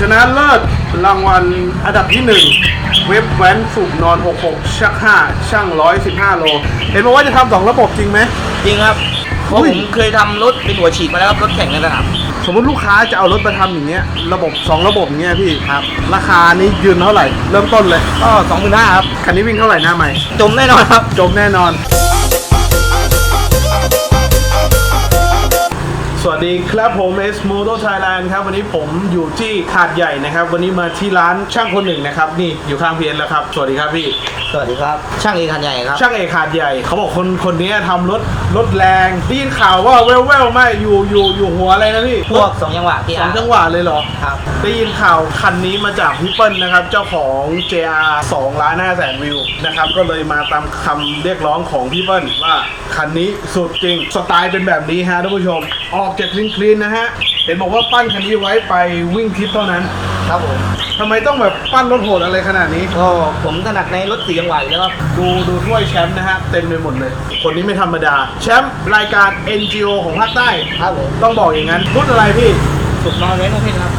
ชนะเลิศรางวัลอันดับที่ 1 เว็บแว้นฝึกนอน 66 ชัก 5 ช่าง 115 โล เห็นบอกว่าจะทำสองระบบจริงไหม จริงครับเพราะอุ้ผยมเคยทำรถเป็นหัวฉีดมาแล้วครับรถแข่งในสนามสมมติลูกค้าจะเอารถมาทำอย่างเงี้ยระบบ 2 ระบบอย่างเงี้ยพี่ครับ ราคานี้ยืนเท่าไหร่ เริ่มต้นเลย ก็สองหมื่นห้าครับคันนี้วิ่งเท่าไหร่หน้าใหม่ จมแน่นอนครับ จบแน่นอน สวัสดีครับผม S Moto Thailand ครับวันนี้ผมอยู่ที่หาดใหญ่นะครับ วันนี้มาที่ร้านช่างคนหนึ่งนะครับ นี่อยู่ข้างเพียนแล้วครับ สวัสดีครับพี่ สวัสดีครับ ช่างเอกคันใหญ่ครับ ช่างเอกหาดใหญ่เขาบอกคนคนนี้ทำรถรถแรงได้ยินข่าวว่าแว่วๆไม่อยู่อยู่อยู่หัวอะไรนะพี่พวกสองจังหวะที่สองจังหวะเลยเหรอ ครับ ได้ยินข่าวคันนี้มาจากพี่เปิ้ลนะครับ เจ้าของ JR 2ล้าน5แสนวิวนะครับ ก็เลยมาตามคำเรียกร้องของพี่เปิ้ลว่าคันนี้สุดจริง สไตล์เป็นแบบนี้ฮะท่านผู้ชม ออกจากคลีนคลีนๆนะฮะ เห็นบอกว่าปั้นคันนี้ไว้ไปวิ่งทริปเท่านั้นครับผมทำไมต้องแบบปั้นรถโหดอะไรขนาดนี้ ก็ผมถนัดในรถสี่จังหวะอยู่แล้วครับดูดูถ้วยแชมป์นะฮะเต็มไปหมดเลย คนนี้ไม่ธรรมดา แชมป์รายการ NGO ของภาคใต้ ครับผมต้องบอกอย่างนั้นรุ่นอะไรพี่สุดนอนเว้นโอเพนครับ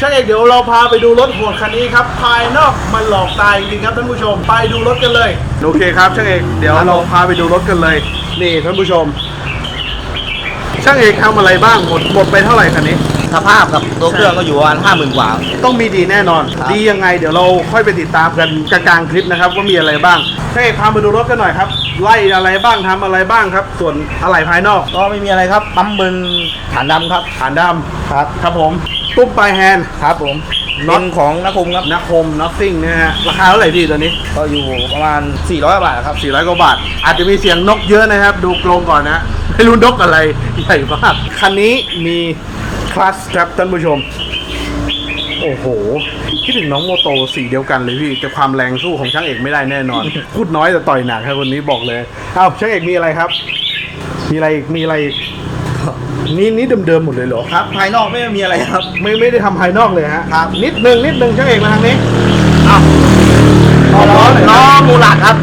ช่างเอกเดี๋ยวเราพาไปดูรถโหดคันนี้ครับ ภายนอกมันหลอกตายจริงๆครับท่านผู้ชมไปดูรถกันเลย โอเคครับช่างเอกเดี๋ยวเราพาไปดูรถกันเลย นี่ท่านผู้ชม ช่างเอกทำอะไรบ้างหมดหมดไปเท่าไหร่คันนี้ สภาพกับตัวเครื่องก็อยู่ประมาณห้าหมื่นกว่า ต้องมีดีแน่นอน ครับ ดียังไงเดี๋ยวเราค่อยไปติดตามกันกลางๆคลิปนะครับว่ามีอะไรบ้างช่างเอกพามาดูรถกันหน่อยครับไล่อะไรบ้างทำอะไรบ้างครับ ส่วนอะไรภายนอกก็ไม่มีอะไรครับ ปั๊มเบิร์นฐานดำครับ ฐานดำครับ ครับผมตุ้มปลายแฮนด์ ครับผมน็อตเป็นของนักคมครับนักคมน็อตซิ่งนะฮะราคาเท่าไหร่พี่ตัวนี้ ก็อยู่ประมาณ400บาทครับ 400 กว่าบาท อาจจะมีเสียงนกเยอะนะครับ ดูกรงก่อนนะ ไม่รู้นกอะไรใหญ่มากคันนี้มีคลัสครับท่านผู้ชม โอ้โห คิดถึงน้องโมโตสีเดียวกันเลยพี่ แต่ความแรงสู้ของช่างเอกไม่ได้แน่นอน พูดน้อยแต่ต่อยหนักครับวันนี้บอกเลยเอ้าช่างเอกมีอะไรครับ มีอะไรอีกมีอะไรอีกนี่นี่เดิมๆหมดเลยเหรอครับ ภายนอกไม่มีอะไรครับ ไม่ไม่ได้ทำภายนอกเลยฮะครับ นิดนึงนิดนึงช่างเอกมาทางนี้เอ้าล้อล้อหน่อยล้อนะมูลัดครับ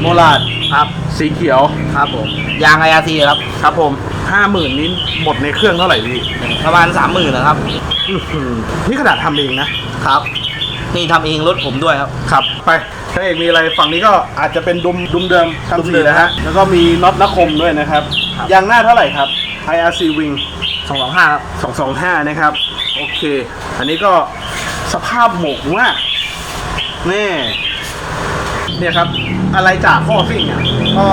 โมลาดครับ สีเขียวครับผม ยาง IRC ครับ ครับผมห้าหมื่นนี้หมดในเครื่องเท่าไหร่พี่ประมาณ30,000นะครับ อื้อหือนี่ขนาดทำเองนะ ครับ นี่ทำเองรถผมด้วยครับ ครับ ไปถ้าเอกมีอะไรฝั่งนี้ก็อาจจะเป็นดุมดุมเดิมดุมทำเดิสีมนะฮะ แล้วก็มีน็อตนักคมด้วยนะครับ ครับ ยางหน้าเท่าไหร่ครับ IRC Wing 225ครับ 225 นะครับ โอเค อันนี้ก็สภาพหมกมากแน่ เนี่ยครับ อะไรจ่าข้อซิ่งอะก็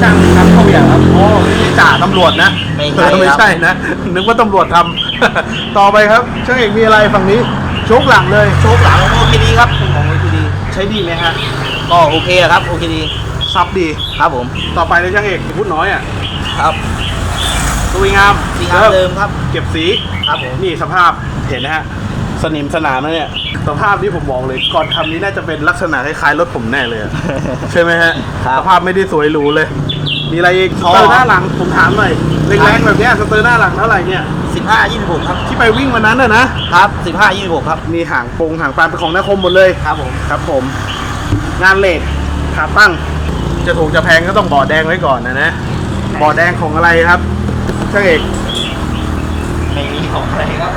ช่างทำเข้าอย่างครับอ๋อไม่ใช่จ่าตำรวจนะไม่ใช่เออไม่ครับใช่นะ นึกว่าตำรวจทำ ต่อไปครับช่างเอกมีอะไรฝั่งนี้โชคหลังเลย โชคหลังโอเคดีครับเป็นของโอเคดีใช้ดีไหมฮะก็โอเคครับโอเคดีซับดี ครับผมต่อไปเลยช่างเอกพูดน้อยอะครับสวยงามสีงามเดิมครับ เก็บสี ครับผมนี่สภาพเห็นนะฮะ สนิมสนามนะเนี่ยสภาพที่ผมบอกเลยก่อนทำนี้น่าจะเป็นลักษณะคล้ายๆรถผมแน่เลยอะ ใช่ไหมฮะครับ สภาพไม่ได้สวยหรูเลย มีอะไรอีกสอ๋อเตอร์หน้าหลังผมถามหน่อยแรงๆแบบเนี้ยสเตอร์หน้าหลังเท่าไหร่เนี่ย15 26ครับ ที่ไปวิ่งวันนั้นน่ะนะครับ15 26ครับมีหางปงหางปลาเป็นของนาคมหมดเลย ครับผม ครับผม งานเลดขาตั้ง จะถูกจะแพงก็ต้องบ่อแดงไว้ก่อนนะนะบ่อแดงของอะไรครับช่างเอกไม่มีของอะไรครับ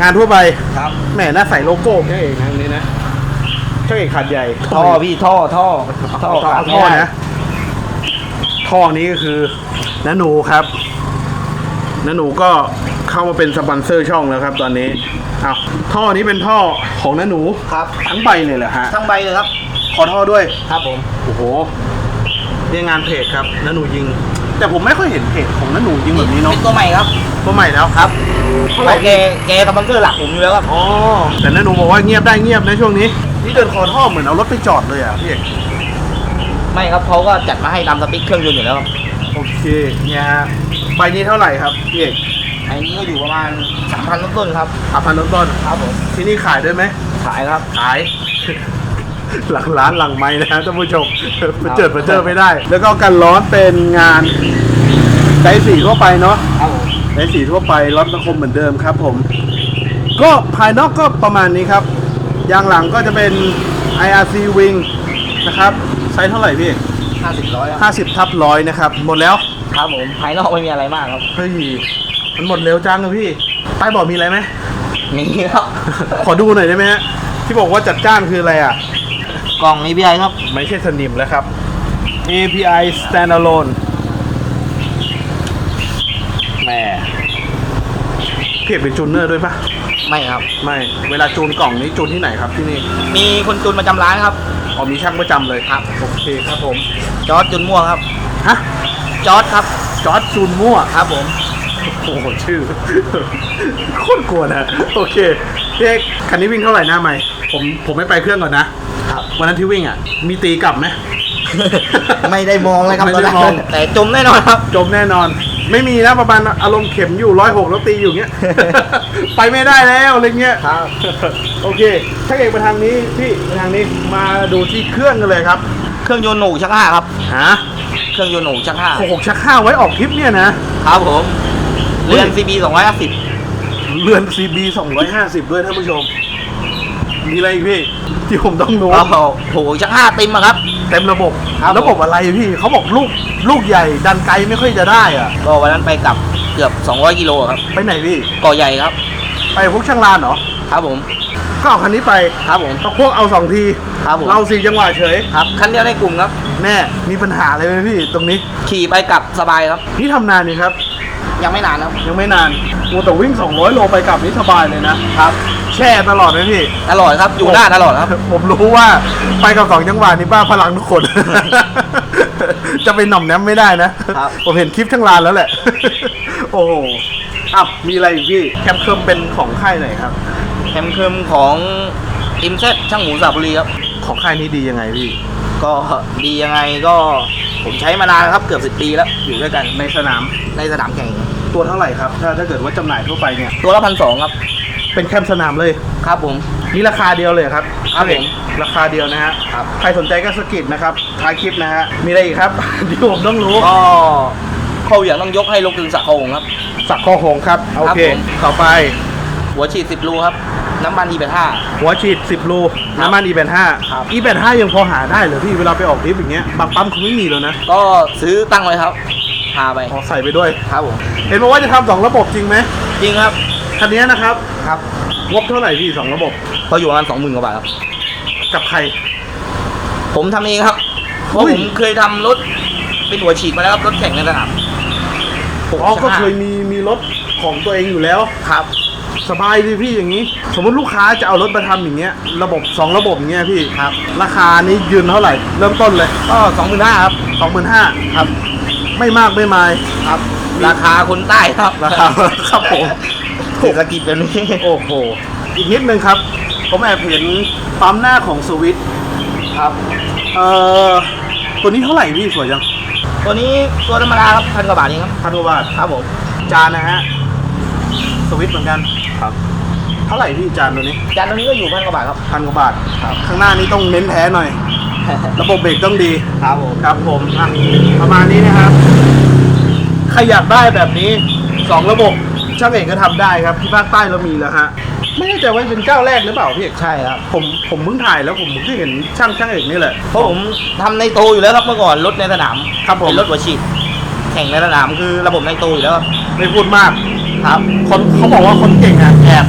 งานทั่วไปครับแหมน่าใส่โลโก้ช่างเอกนะอันนี้นะช่างเอกขัดใหญ่ท่อพี่ท่อท่อท่อท่อขาดไม่ท่อได้นะท่อนี้ก็คือน้าหนูครับน้าหนูก็เข้ามาเป็นสปอนเซอร์ช่องแล้วครับ ตอนนี้อ้าวท่อนี้เป็นท่อของน้าหนูครับ ทั้งใบเลยเหรอฮะทั้งใบเลยครับ ขอท่อด้วยครับผมโอ้โหเนี่ยงานเพจครับน้าหนูยิง แต่ผมไม่ค่อยเห็นเพจของน้าหนูยิงแบบนี้เนาะเป็นตัวใหม่ครับตัวใหม่แล้วครับเท่าเพไหร่ราะแกแกสปอนเซอร์หลักผมอยู่แล้วครับอ๋อแต่น้าหนูบอกว่าเงียบได้เงียบนะช่วงนี้นี่เดินคอท่อเหมือนเอารถไปจอดเลยอะพี่เอกไม่ครับเขาก็จัดมาให้ตามสติ๊กเครื่องยนต์อยู่แล้วครับโอเคเนี่ยฮะใบนี้เท่าไหร่ครับพี่เอกอันนี้ก็อยู่ประมาณ3,000ต้นๆครับอาพันต้นครับผมๆที่นี่ขายด้วยไหมขายครับขาย หลังร้านหลังไม้นะฮะท่านผู้ชมมาเจิดมาเจอไม่ได้ แล้วก็กันร้อนเป็นงานไดสีทั่วไปเนาะครับผมไดสีทั่วไปรถสังคมเหมือนเดิมครับ ผม ก็ภายนอกก็ประมาณนี้ครับยางหลังก็จะเป็น IRC Wing นะครับไซส์เท่าไหร่พี่50ร้อยครับ50ทับร้อยนะครับ หมดแล้วครับผมภายนอกไม่มีอะไรมากครับเฮ้ยมันหมดเร็วจังเลยพี่ใต้เบาะมีอะไรไหมมีครับขอดูหน่อยได้ไหมฮะที่บอกว่าจัดจ้านคืออะไรอะ กล่อง API ครับ ไม่ใช่สนิมแล้วครับ API standalone แหม่เพียบเป็นจูนเนอร์ด้วยปะไม่ครับ ไม่ เวลาจูนกล่องนี้จูนที่ไหนครับที่นี่มีคนจุนประจำร้านครับ อ๋อมีช่างประจำเลยครับ โอเคครับผมจอร์ดจุนม่วงครับ ฮะจอร์ดครับ จอร์ดจูนมั่ว ครับผม โอ้โหชื่อ โคตรกลัวนะ โอเค พี่เอกคันนี้วิ่งเท่าไหร่หน้าใหม่ ผมผมไม่ไปเครื่องก่อนนะ ครับ วันนั้นที่วิ่งอะ มีตีกลับไหม ไม่ได้มองเลยครับไม่ตอนได้แรกมองแต่จมแน่นอนครับ จมแน่นอน ไม่มีนะประมาณอารมณ์เข็มอยู่ร้อยหกแล้วตีอยู่เงี้ย ไปไม่ได้แล้วอะไรเงี้ย ครับ โอเค ถ้าเอกไปทางนี้พี่ไปทางนี้มาดูที่เครื่องกันเลยครับเครื่องยนต์หนูชักห้าครับ ฮะเครื่องยนต์หนูชักห้าหกหกชักข้าวไว้ออกทริปเนี่ยนะ ครับผมเฮ้ยเรือน CB 250 เรือน CB 250 ด้วยท่านผู้ชม มีอะไรอีกพี่ ที่ผมต้องรู้โอ้โหโหชักห้าติมอะครับ เต็มระบบ ครับระบบอะไรพี่เขาบอกลูกลูกใหญ่ ดันไกลไม่ค่อยจะได้อะก็วันนั้นไปกลับเกือบ 200กิโลครับไปไหนพี่ก่อใหญ่ครับ ไปพวกช่างลานเหรอ ครับผม ก็เอาคันนี้ไปครับผมเอาพวกเอาสองที ครับผม เราสี่จังหวะเฉย ครับคันเดียวในกลุ่มครับ แน่มีปัญหาอะไรไหมพี่ตรงนี้ ขี่ไปกลับสบายครับ นี่ทำนานนี่ครับ ยังไม่นานครับ ยังไม่นานโอ้แต่วิ่ง 200 โลไปกลับนี่สบายเลยนะครับ แช่ตลอดไหมพี่ ตลอดครับ อยู่หน้าตลอดครับ ผมรู้ว่าไปกับสองจังหวะนี่บ้าพลังทุกคน จะไปหน่อมแนมไม่ได้นะ ครับ ผมเห็นคลิปทั้งลานแล้วแหละ โอ้โหอะมีอะไรอีกพี่ แคมเคิมเป็นของค่ายไหนครับ แคมเคิมของอิมเซช่างหมูสระบุรีครับ ของค่ายนี้ดียังไงพี่ ก็ดียังไงก็ผมใช้มานานครับเกือบ 10 ปีแล้วอยู่ด้วยกันในสนามในสนามแข่ง ตัวเท่าไหร่ครับ ถ้าถ้าเกิดว่าจำหน่ายทั่วไปเนี่ย ตัวละพันสองครับ เป็นแคมสนามเลย ครับผม นี่ราคาเดียวเลยครับครับผมราคาเดียวนะฮะครับ ใครสนใจก็สกิดนะครับท้ายคลิปนะฮะมีอะไรอีกครับ ที่ผมต้องรู้ก็เข้าอย่างต้องยกให้ลูกตึงสักโคงครับ สักคอหงส์ครับโอเคครับผม ต่อไป หัวฉีด10รูครับ น้ำมัน e 8 5 หัวฉีด 10รูน้ำมัน E85 ครับ E85 ยังพอหาได้เหรอพี่เวลาไปออกทริปอย่างเงี้ยบางปั๊มเขาไม่มีแล้วนะก็ซื้อตั้งไว้ครับพาไปขอใส่ไปด้วย ครับผมเห็นบอกว่าจะทำสองระบบจริงไหมจริงครับคันนี้นะครับครับงบเท่าไหร่พี่สองระบบเขาอยู่ประมาณสองหมื่นกว่าบาทครับ กับใคร ผมทำเองครับ เพราะอุ้ย ผมเคยทำรถเป็นหัวฉีดมาแล้วครับรถแข่งในสนามอ๋อก็เคยมีมีรถของตัวเองอยู่แล้ว ครับ สบายดีพี่อย่างนี้ สมมติลูกค้าจะเอารถมาทำอย่างเงี้ยระบบสองระบบอย่างเงี้ยพี่ครับ ราคานี้ยืนเท่าไหร่ เริ่มต้นเลยก็สองหมื่นห้าครับสองหมื่นห้าครับ ไม่มากไม่มายครับ ราคาคนใต้ครับราคาครับผม เศรษฐกิจแบบนี้ โอ้โห อีกนิดนึงครับ ผมแอบเห็นปั๊มหน้าของสวิตครับ เอ่อตัวนี้เท่าไหร่พี่สวยจังตัวนี้ตัวธรรมดาครับพันกว่าบาทเองครับพันกว่าบาทครับผม จานนะฮะสวิตเหมือนกัน ครับ เท่าไหร่พี่จานตัวนี้จานตัวนี้ก็อยู่พันกว่าบาทครับ พันกว่าบาทข้างหน้านี้ต้องเน้นแท้หน่อย ระบบเบรกต้องดีครับผมครับผมอะประมาณนี้นะครับใครอยากได้แบบนี้สองระบบช่างเอกก็ทำได้ครับ ที่ภาคใต้เรามีแล้วฮะไม่แน่ใจว่าเป็นเจ้าแรกหรือเปล่าพี่เอกใช่ครับผมผมเพิ่งถ่ายแล้วผมเพิ่งเห็นช่างช่างเอกนี่แหละเพราะผมทำในโตอยู่แล้วครับเมื่อก่อนรถในสนามครับผมเป็นรถหัวฉีดแข่งในสนามคือระบบในโตอยู่แล้วครับไม่พูดมาก ครับ คนเขาบอกว่าคนเก่งอะแอบ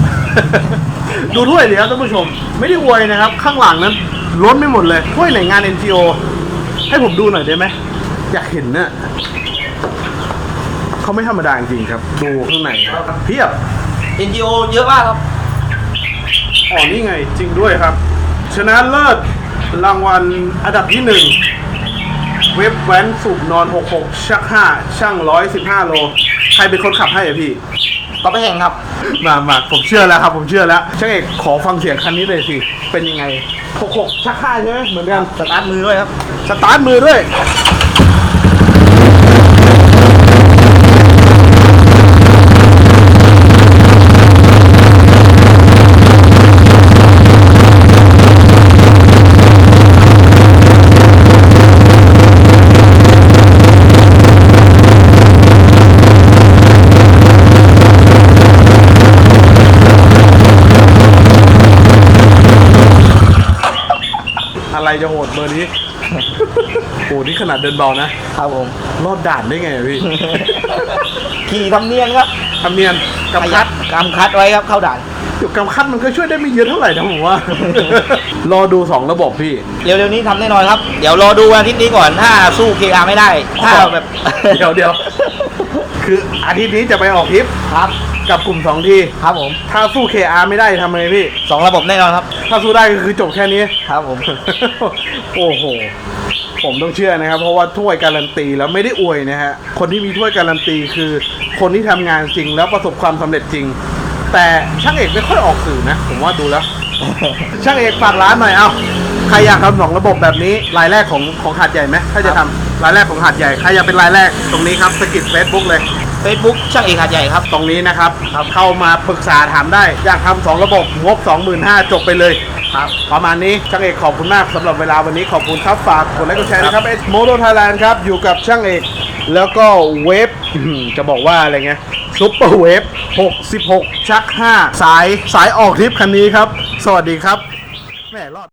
ดูถ้วยเดี๋ยวท่านผู้ชม ไม่ได้อวยนะครับ ข้างหลังนั้นล้นไม่หมดเลยถ้วยไหนงาน NGO ให้ผมดูหน่อยได้ไหมอยากเห็นน่ะเขาไม่ธรรมดาจริงๆครับ ดูข้างในครับเพียบ NGO เยอะมากครับอ๋อนี่ไงจริงด้วยครับ ชนะเลิศรางวัลอันดับที่หนึ่งเว็บแว้นสูบนอน 66 ชัก 5 ช่าง 115 โลใค รเป็นคนขับให้อะพี่ก็ไปแข่งครับ มามาผมเชื่อแล้วครับ ผมเชื่อแล้วช่างเอกขอฟังเสียงคันนี้เลยสิ เป็นยังไง66ชัก5ใช่ไหมเหมือนกัน สตาร์ทมือด้วยครับ สตาร์ทมือด้วย อะไรจะโหดเบอร์นี้ โอ้นี่ขนาดเดินเบานะ ครับผม รอดด่านได้ไงอะพี่ ขี่ทำเนียนครับทำเนียนกับขคัยัดดกำคัดไว้ครับเข้าด่านจุดกำคัดมันก็ช่วยได้ไม่เยอะเท่าไหร่นะผมว่า รอดูสองระบบพี่ เร็วๆนี้ทำแน่นอนครับ เดี๋ยวรอดูวันอาทิตย์นี้ก่อน ถ้าสู้ KR ไม่ได้ ถ้าแบบ เดี๋ยวเดี๋ยว คืออาทิตย์นี้จะไปออกทริปครับกับกลุ่มสองทีครับผม ถ้าสู้ KR ไม่ได้ทำไงพี่ สองระบบแน่นอนครับ ถ้าสู้ได้ก็คือจบแค่นี้ ครับผม โอ้โห ผมต้องเชื่อนะครับ เพราะว่าถ้วยการันตีแล้วไม่ได้อวยนะฮะ คนที่มีถ้วยการันตีคือ คนที่ทำงานจริงแล้วประสบความสำเร็จจริง แต่ช่างเอกไม่ค่อยออกสื่อนะ ผมว่าดูแล้ว ช่างเอกฝากร้านหน่อยเอ้าใครอยากทำสองระบบแบบนี้รายแรกของของหาดใหญ่ไหมถ้าจะทำ รายแรกของหาดใหญ่ใครอยากเป็นรายแรกตรงนี้ครับสกิดเฟซบุ๊กเลย Facebook ช่างเอกหาดใหญ่ครับ ตรงนี้นะครับเข้ามาปรึกษาถามได้ อยากทำสองระบบงบ 25,000จบไปเลยครับประมาณนี้ช่างเอกขอบคุณมากสำหรับเวลาวันนี้ขอบคุณครับฝากกดไลค์กดแชร์นะครับเอสโมโตไทยแลนด์ครับอยู่กับช่างเอก แล้วก็เวฟอื้อหือจะบอกว่าอะไรเงี้ยซุปเปอร์เวฟ66 ชัก 5 สายสายออกทริปคันนี้ครับ สวัสดีครับแหม่รอด